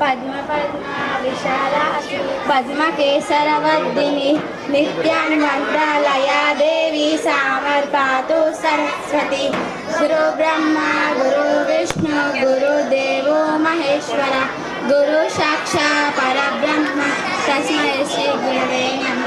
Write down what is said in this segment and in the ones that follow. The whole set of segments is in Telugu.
పద్మ పద్మ విశాలాసి పద్మ కేసరవర్ధిని నిత్యం దేవి సామర్పాతు సరస్వతి. గురు బ్రహ్మ గురు విష్ణు గురుదేవో మహేశ్వర గురు సాక్షా పరబ్రహ్మ. తస్మై శ్రీ గురువే నమ.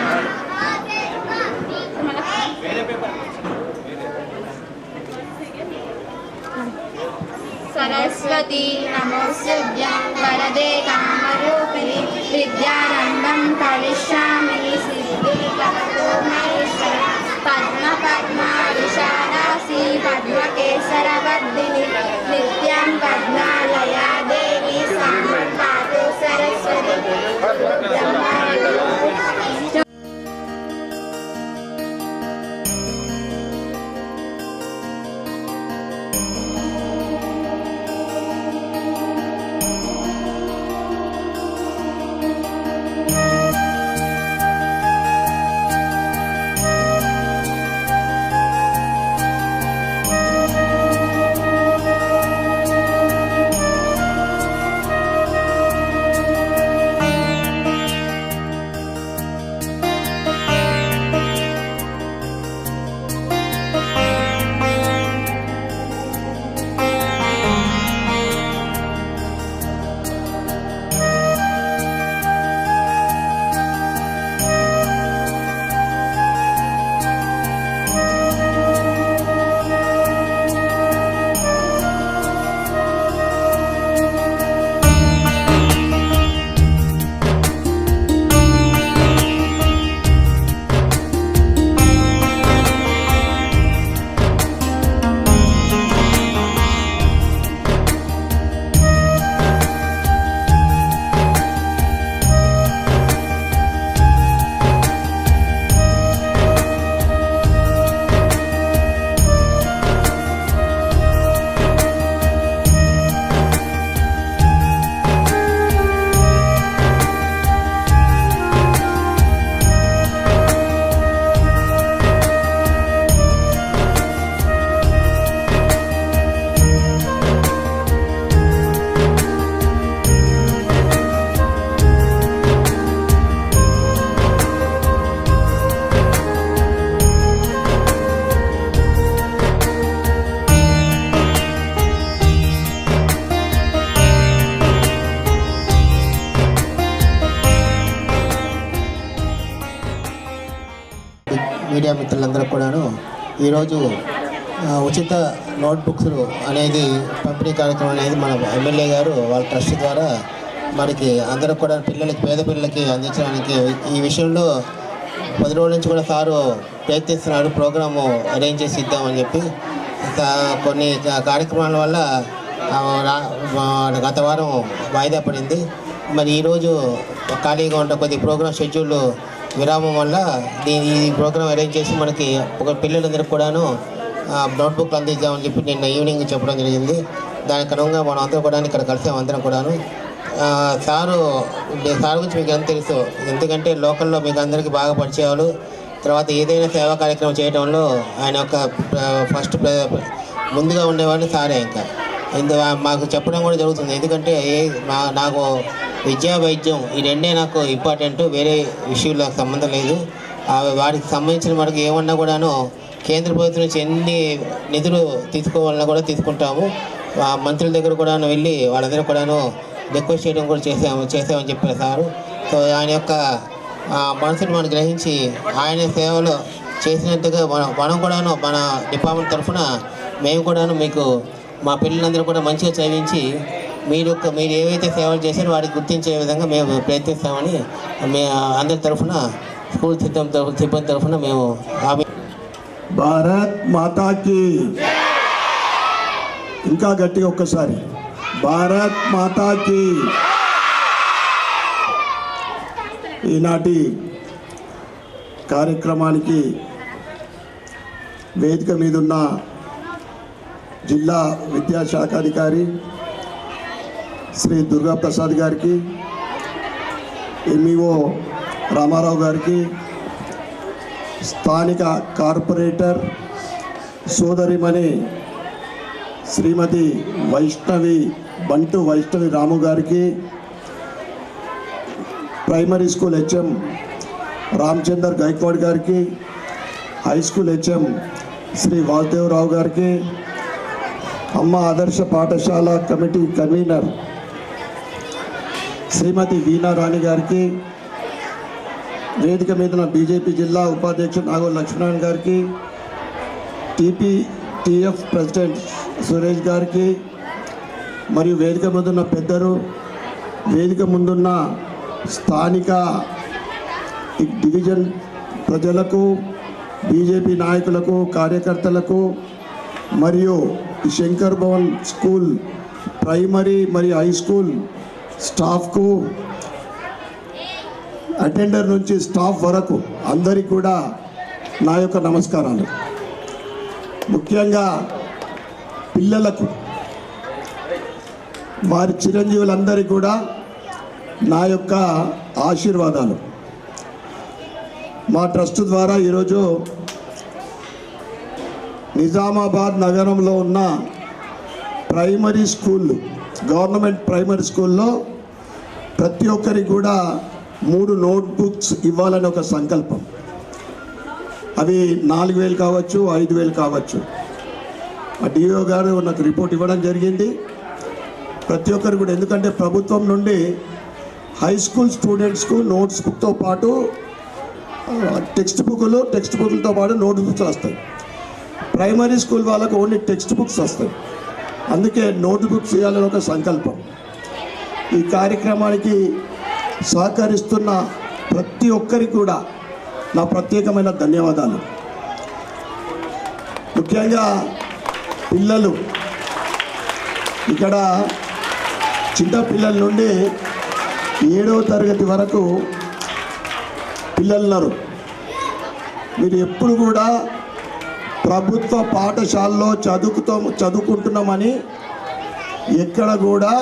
సరస్వతి నమోస్తుభ్యం వరదే కామరూపిణి విద్యారంభం కరిష్యామి సిద్ధిర్భవతు మహేశ్వర పద్మ పద్మ విశాలాసి పద్మ కేసరవర్ధిని నిత్యం పద్మాలయా దేవి కూడాను ఈరోజు ఉచిత నోట్బుక్స్లు అనేది పంపిణీ కార్యక్రమం అనేది మన ఎమ్మెల్యే గారు వాళ్ళ ట్రస్ట్ ద్వారా మనకి అందరూ కూడా పిల్లలకి పేద పిల్లలకి అందించడానికి ఈ విషయంలో పది రోజుల నుంచి కూడా సారు ప్రయత్నిస్తున్నారు ప్రోగ్రాము అరేంజ్ చేసి ఇద్దామని చెప్పి. కొన్ని కార్యక్రమాల వల్ల గత వారం వాయిదా పడింది. మరి ఈరోజు ఖాళీగా ఉన్న కొద్ది ప్రోగ్రామ్ షెడ్యూల్ విరామం వల్ల దీని ఈ ప్రోగ్రామ్ అరేంజ్ చేసి మనకి ఒక పిల్లలందరికీ కూడాను నోట్బుక్లు అందిద్దామని చెప్పి నిన్న ఈవినింగ్ చెప్పడం జరిగింది. దానికి అనుగుణంగా మనం అందరం కూడా ఇక్కడ కలిసాం అందరం కూడాను. సారు సార్ గురించి మీకు ఎంత తెలుసు? ఎందుకంటే లోకల్లో మీకు అందరికీ బాగా పరిచయాలు. తర్వాత ఏదైనా సేవా కార్యక్రమం చేయడంలో ఆయన ఒక ఫస్ట్ ముందుగా ఉండేవాడిని సారే ఇంకా. ఇందు మాకు చెప్పడం కూడా జరుగుతుంది. ఎందుకంటే ఏ మా నాకు విద్యా వైద్యం ఈ రెండే నాకు ఇంపార్టెంట్ వేరే విషయంలో సంబంధం లేదు. వాటికి సంబంధించిన మనకి ఏమన్నా కూడాను కేంద్ర ప్రభుత్వం నుంచి ఎన్ని నిధులు తీసుకోవాలన్నా కూడా తీసుకుంటాము. మంత్రుల దగ్గర కూడాను వెళ్ళి వాళ్ళందరూ కూడాను రిక్వెస్ట్ చేయడం కూడా చేసాము చేసామని చెప్పారు సారు. సో ఆయన యొక్క మనసును మనసుని మనం గ్రహించి ఆయన సేవలు చేసినట్టుగా మనం మనం కూడాను మన డిపార్ట్మెంట్ తరఫున మేము కూడాను మీకు మా పిల్లలందరూ కూడా మంచిగా చదివించి మీరు మీరు ఏవైతే సేవలు చేశారో వాటికి గుర్తించే విధంగా మేము ప్రయత్నిస్తామని మే అందరి తరఫున స్కూల్ సిద్ధం తరఫు సిబ్బంది తరఫున మేము హామీ భారత్ మాతాకి. ఇంకా గట్టిగా ఒక్కసారి. భారత్ మాతాకి. ఈనాటి కార్యక్రమానికి వేదిక మీదున్న జిల్లా విద్యాశాఖ అధికారి శ్రీ దుర్గా ప్రసాద్ గారికి ఎంఈఓ రామారావు గారికి స్థానిక కార్పొరేటర్ సోదరిమణి శ్రీమతి వైష్ణవి బంటు వైష్ణవి రాము గారికి primary school HM Ramachandar Gaikwad గారికి high school HM Shri Vasudevarao గారికి అమ్మ ఆదర్శ పాఠశాల కమిటీ కన్వీనర్ శ్రీమతి వీణారాణి గారికి వేదిక మీద బీజేపీ జిల్లా ఉపాధ్యక్షుడు నాగోల్ లక్ష్మణ్ గారికి టీపీ టీఎఫ్ ప్రెసిడెంట్ సురేష్ గారికి మరియు వేదిక ముందున్న పెద్దలు వేదిక ముందున్న స్థానిక డివిజన్ ప్రజలకు బీజేపీ నాయకులకు కార్యకర్తలకు మరియు శంకర్ భవన్ స్కూల్ ప్రైమరీ మరియు హై స్కూల్ స్టాఫ్కు అటెండర్ నుంచి స్టాఫ్ వరకు అందరికీ కూడా నా యొక్క నమస్కారాలు. ముఖ్యంగా పిల్లలకు వారి చిరంజీవులందరికీ కూడా నా యొక్క ఆశీర్వాదాలు. మా ట్రస్ట్ ద్వారా ఈరోజు నిజామాబాద్ నగరంలో ఉన్న ప్రైమరీ స్కూళ్ళు గవర్నమెంట్ ప్రైమరీ స్కూల్లో ప్రతి ఒక్కరికి కూడా మూడు నోట్బుక్స్ ఇవ్వాలని ఒక సంకల్పం. అవి నాలుగు వేలు కావచ్చు ఐదు వేలు కావచ్చు. ఆ డిఓ గారు నాకు రిపోర్ట్ ఇవ్వడం జరిగింది. ప్రతి ఒక్కరు కూడా ఎందుకంటే ప్రభుత్వం నుండి హై స్కూల్ స్టూడెంట్స్కు నోట్స్ బుక్తో పాటు టెక్స్ట్ బుక్లు టెక్స్ట్ బుక్లతో పాటు నోట్ బుక్స్ వస్తాయి ప్రైమరీ స్కూల్ వాళ్ళకు ఓన్లీ టెక్స్ట్ బుక్స్ వస్తాయి. అందుకే నోట్ బుక్స్ ఇవ్వాలని ఒక సంకల్పం. ఈ కార్యక్రమానికి సహకరిస్తున్న ప్రతి ఒక్కరికి కూడా నా ప్రత్యేకమైన ధన్యవాదాలు. ముఖ్యంగా పిల్లలు. ఇక్కడ చిన్న పిల్లల నుండి ఏడవ తరగతి వరకు పిల్లలున్నారు. మీరు ఎప్పుడు కూడా ప్రభుత్వ పాఠశాలలో చదువుతో చదువుకుంటున్నామని ఎక్కడ కూడా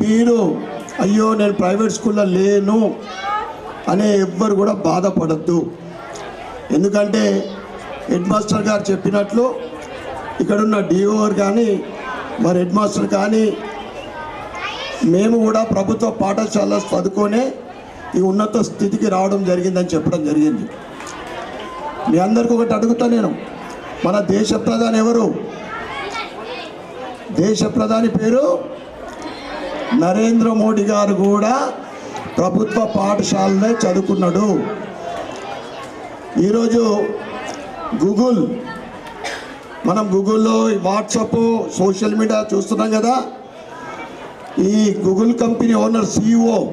మీరు అయ్యో నేను ప్రైవేట్ స్కూల్లో లేను అనే ఎవ్వరు కూడా బాధపడద్దు. ఎందుకంటే హెడ్ మాస్టర్ గారు చెప్పినట్లు ఇక్కడున్న డిఓ కానీ మరి హెడ్ మాస్టర్ కానీ మేము కూడా ప్రభుత్వ పాఠశాల చదువుకొనే ఈ ఉన్నత స్థితికి రావడం జరిగిందని చెప్పడం జరిగింది. మీ అందరికి ఒకటి అడుగుతా నేను. మన దేశ ప్రధాని ఎవరు? దేశ ప్రధాని పేరు? నరేంద్ర మోడీ గారు కూడా ప్రభుత్వ పాఠశాలనే చదువుకున్నాడు. ఈరోజు గూగుల్ మనం గూగుల్లో వాట్సప్ సోషల్ మీడియా చూస్తున్నాం కదా. ఈ Google company owner CEO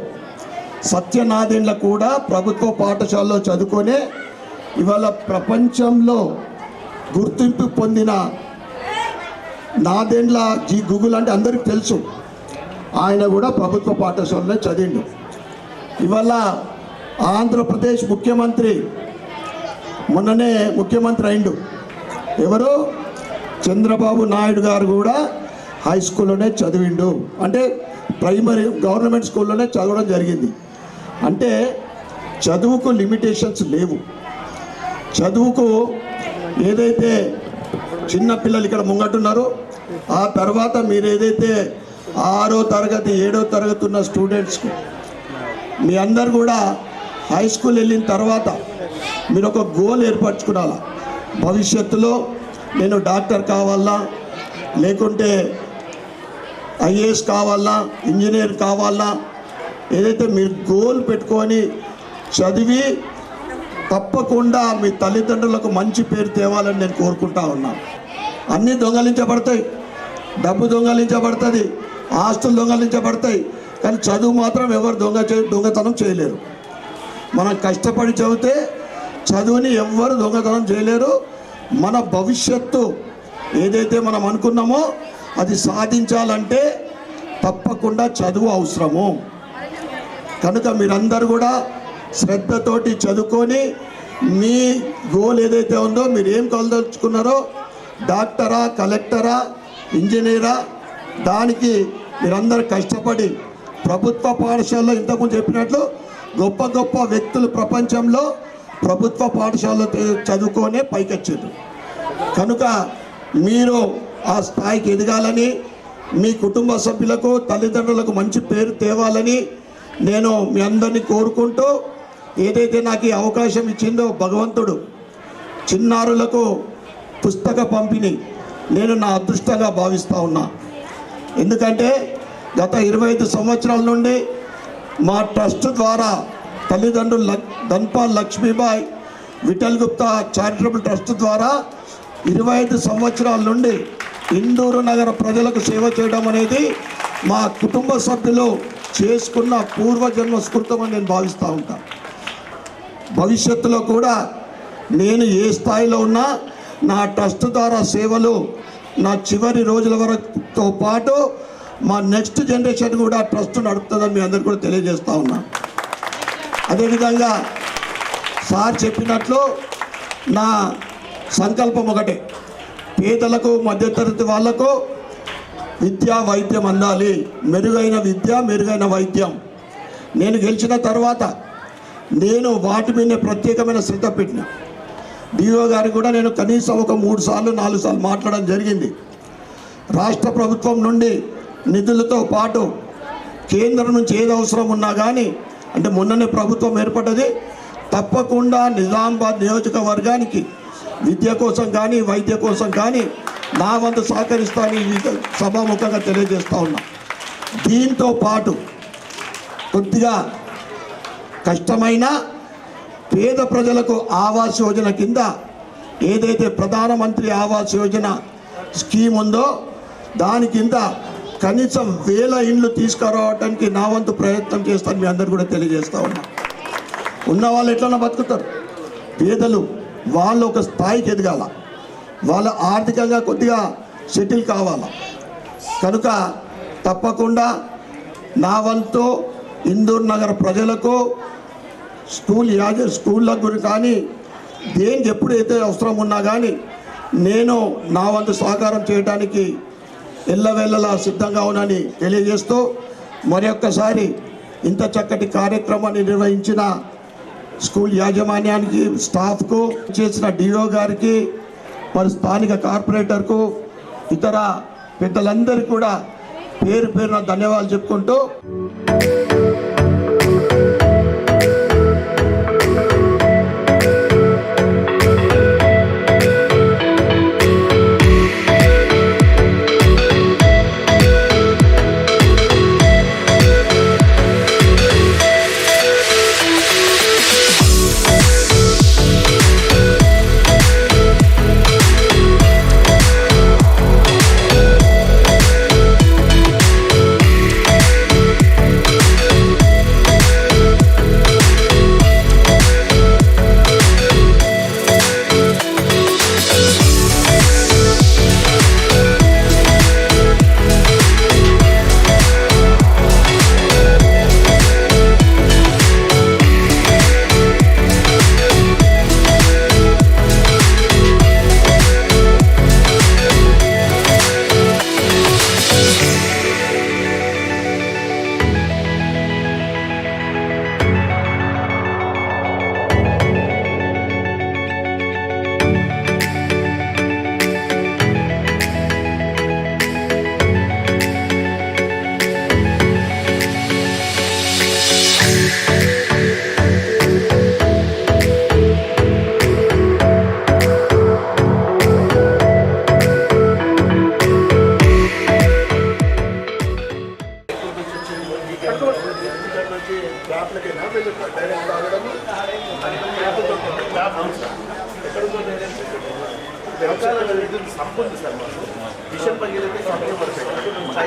Satya Nadella కూడా ప్రభుత్వ పాఠశాలలో చదువుకొనే ఇవాళ ప్రపంచంలో గుర్తింపు పొందిన నాదెండ్ల జీ గూగుల్ అంటే అందరికి తెలుసు. ఆయన కూడా ప్రభుత్వ పాఠశాలలో చదివిండు. ఇవాళ ఆంధ్రప్రదేశ్ ముఖ్యమంత్రి మొన్ననే ముఖ్యమంత్రి అయిండు. ఎవరు? చంద్రబాబు నాయుడు గారు కూడా హై స్కూల్లోనే చదివిండు. అంటే ప్రైమరీ గవర్నమెంట్ స్కూల్లోనే చదవడం జరిగింది. అంటే చదువుకు లిమిటేషన్స్ లేవు. చదువుకు ఏదైతే చిన్న పిల్లలు ఇక్కడ ముంగట్టున్నారో ఆ తర్వాత మీరు ఏదైతే ఆరో తరగతి ఏడో తరగతి ఉన్న స్టూడెంట్స్కు మీ అందరు కూడా హై స్కూల్ వెళ్ళిన తర్వాత మీరు ఒక గోల్ ఏర్పరచుకోవాలా భవిష్యత్తులో నేను డాక్టర్ కావాలా? లేకుంటే ఐఏఎస్ కావాలా? ఇంజనీర్ కావాలా? ఏదైతే మీరు గోల్ పెట్టుకొని చదివి తప్పకుండా మీ తల్లిదండ్రులకు మంచి పేరు తేవాలని నేను కోరుకుంటా ఉన్నా. అన్నీ దొంగలించబడతాయి. డబ్బు దొంగలించబడుతుంది. ఆస్తులు దొంగలించబడతాయి. కానీ చదువు మాత్రం ఎవరు దొంగ దొంగతనం చేయలేరు. మనం కష్టపడి చదివితే చదువుని ఎవ్వరు దొంగతనం చేయలేరు. మన భవిష్యత్తు ఏదైతే మనం అనుకున్నామో అది సాధించాలంటే తప్పకుండా చదువు అవసరము. కనుక మీరందరూ కూడా శ్రద్ధతోటి చదువుకొని మీ గోల్ ఏదైతే ఉందో మీరు ఏం కలదలుచుకున్నారో డాక్టరా కలెక్టరా ఇంజనీరా దానికి మీరందరూ కష్టపడి ప్రభుత్వ పాఠశాలలో ఇంతకుముందు చెప్పినట్లు గొప్ప గొప్ప వ్యక్తులు ప్రపంచంలో ప్రభుత్వ పాఠశాలలో చదువుకొనే పైకొచ్చారు. కనుక మీరు ఆ స్థాయికి ఎదగాలని మీ కుటుంబ సభ్యులకు తల్లిదండ్రులకు మంచి పేరు తేవాలని నేను మీ అందరినీ కోరుకుంటూ ఏదైతే నాకు ఈ అవకాశం ఇచ్చిందో భగవంతుడు చిన్నారులకు పుస్తక పంపిణీ నేను నా అదృష్టంగా భావిస్తూ ఉన్నా. ఎందుకంటే గత ఇరవై ఐదు సంవత్సరాల నుండి మా ట్రస్ట్ ద్వారా తల్లిదండ్రులు లక్- ధన్పాల్ లక్ష్మీబాయ్ విఠల్ గుప్తా చారిటబుల్ ట్రస్ట్ ద్వారా ఇరవై ఐదు సంవత్సరాల నుండి ఇందూరు నగర ప్రజలకు సేవ చేయడం అనేది మా కుటుంబ సభ్యులు చేసుకున్న పూర్వజన్మ స్ఫూర్తం అని నేను భావిస్తూ ఉంటాను భవిష్యత్తులో కూడా నేను ఏ స్థాయిలో ఉన్నా నా ట్రస్ట్ ద్వారా సేవలు నా చివరి రోజుల వరకుతో పాటు మా నెక్స్ట్ జనరేషన్ కూడా ట్రస్ట్ నడుపుతుందని మీ అందరికీ కూడా తెలియజేస్తూ ఉన్నా. అదేవిధంగా సార్ చెప్పినట్లు నా సంకల్పం ఒకటే పేదలకు మధ్యతరగతి వాళ్ళకు విద్యా వైద్యం అందాలి. మెరుగైన విద్య మెరుగైన వైద్యం. నేను గెలిచిన తర్వాత నేను వాటి మీద ప్రత్యేకమైన శ్రద్ధ పెట్టిన. డిఓ గారికి కూడా నేను కనీసం ఒక మూడు సార్లు నాలుగు సార్లు మాట్లాడడం జరిగింది. రాష్ట్ర ప్రభుత్వం నుండి నిధులతో పాటు కేంద్రం నుంచి ఏది అవసరం ఉన్నా కానీ అంటే మొన్ననే ప్రభుత్వం ఏర్పడ్డది తప్పకుండా నిజామాబాద్ నియోజకవర్గానికి విద్య కోసం కానీ వైద్య కోసం కానీ నా వంతు సహకరిస్తానని సభాముఖంగా తెలియజేస్తా ఉన్నా. దీంతో పాటు కొద్దిగా కష్టమైన పేద ప్రజలకు ఆవాస్ యోజన కింద ఏదైతే ప్రధానమంత్రి ఆవాస్ యోజన స్కీమ్ ఉందో దాని కింద కనీసం వేల ఇండ్లు తీసుకురావడానికి నా వంతు ప్రయత్నం చేస్తాను మీ అందరు కూడా తెలియజేస్తా ఉన్నా. ఉన్న వాళ్ళు ఎట్లన్నా బతుకుతారు? పేదలు వాళ్ళు ఒక స్థాయికి ఎదగాల. వాళ్ళ ఆర్థికంగా కొద్దిగా సెటిల్ కావాల. కనుక తప్పకుండా నా వంతు ఇందూర్ నగర ప్రజలకు స్కూల్ యాజ స్కూళ్ళ గురించి కానీ దేనికి ఎప్పుడైతే అవసరం ఉన్నా కానీ నేను నా వంతు సహకారం చేయడానికి ఎల్లవెల్లలా సిద్ధంగా ఉన్నానని తెలియజేస్తూ మరి ఒక్కసారి ఇంత చక్కటి కార్యక్రమాన్ని నిర్వహించిన స్కూల్ యాజమాన్యానికి స్టాఫ్కు చేసిన డిఓ గారికి మరి స్థానిక కార్పొరేటర్కు ఇతర పెద్దలందరికీ కూడా పేరు పేరున ధన్యవాదాలు చెప్పుకుంటూ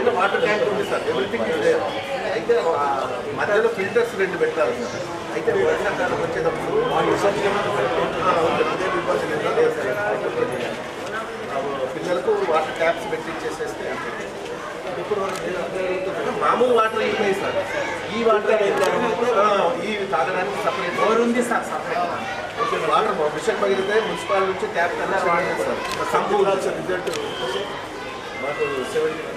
పైన వాటర్ ట్యాంక్ ఉంది సార్. ఎవ్రీథింగ్ ఇస్ దేర్ అయితే మధ్యలో ఫిల్టర్స్ రెండు పెట్టాలి సార్. అయితే వర్షాకాలం వచ్చేటప్పుడు. అదే పిల్లలకు వాటర్ ట్యాప్స్ పెట్టించేసేస్తే. ఇప్పుడు మామూలు వాటర్ ఉన్నాయి సార్. ఈ వాటర్ ఈ తాగడానికి సపరేట్ ఉంది sir separate okay water machine పగిలితే municipal నుంచి ట్యాప్ కన్నా వాడలేదు సార్ సంపూర్ణ. రిజల్ట్ మాకు సెవెంటీ